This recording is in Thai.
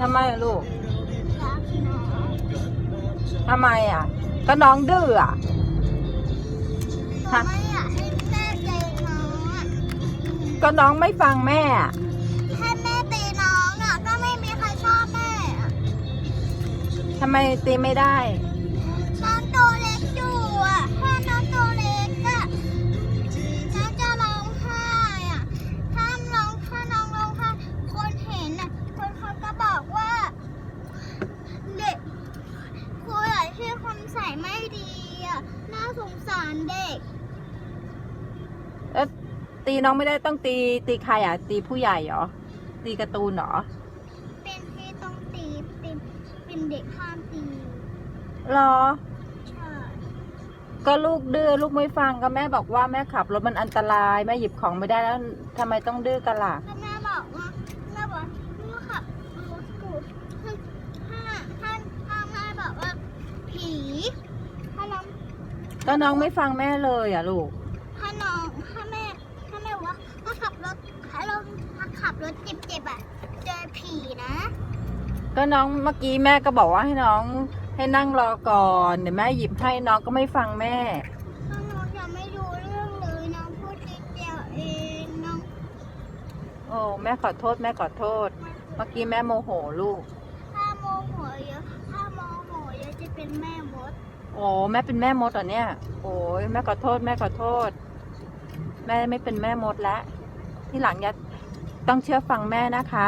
ทำไมอะลูก รักน้องทำไมอะ ก็น้องดื้ออะ หนูไม่อยากให้แม่ตีน้องอะก็น้องไม่ฟังแม่อะถ้าแม่ตีน้องอะก็ไม่มีใครชอบแม่อะทำไมตีไม่ได้ ไม่ดีอะน่าสงสารเด็ก แล้วตีน้องไม่ได้ต้องตีตีใครอะ ตีผู้ใหญ่เหรอ ตีการ์ตูนเหรอ เป็นที่ต้องตีเป็นเป็นเด็กห้ามตีเหรอ ใช่ก็ลูกดื้อลูกไม่ฟังก็แม่บอกว่าแม่ขับรถมันอันตรายแม่หยิบของไม่ได้แล้วทำไมต้องดื้อกันล่ะแล้วแม่บอกว่าแม่บอกแม่ขับรถกูถ้าถ้าถ้าแม่บอกว่า ผีถ้าน้อง ก็น้องไม่ฟังแม่เลยอะลูก ถ้าน้องถ้าแม่ถ้าแม่บอกว่าถ้าขับรถถ้าเราถ้าขับรถเจ็บๆอะเจอผีนะก็น้องเมื่อกี้แม่ก็บอกว่าให้น้องให้นั่งรอก่อนเดี๋ยวแม่หยิบให้น้องก็ไม่ฟังแม่ ถ้าน้องยังไม่รู้เรื่องเลยน้องพูดนิดเดียวเองน้องโอ้แม่ขอโทษแม่ขอโทษ เมื่อกี้แม่โมโหลูก ถ้าโมโหเยอะถ้าโมโหเยอะจะเป็นแม่มด โอ้แม่เป็นแม่มดเหรอเนี่ย โอ้ยแม่ขอโทษ แม่ขอโทษ แม่ไม่เป็นแม่มดแล้วที่หลังอย่าต้องเชื่อฟังแม่นะคะ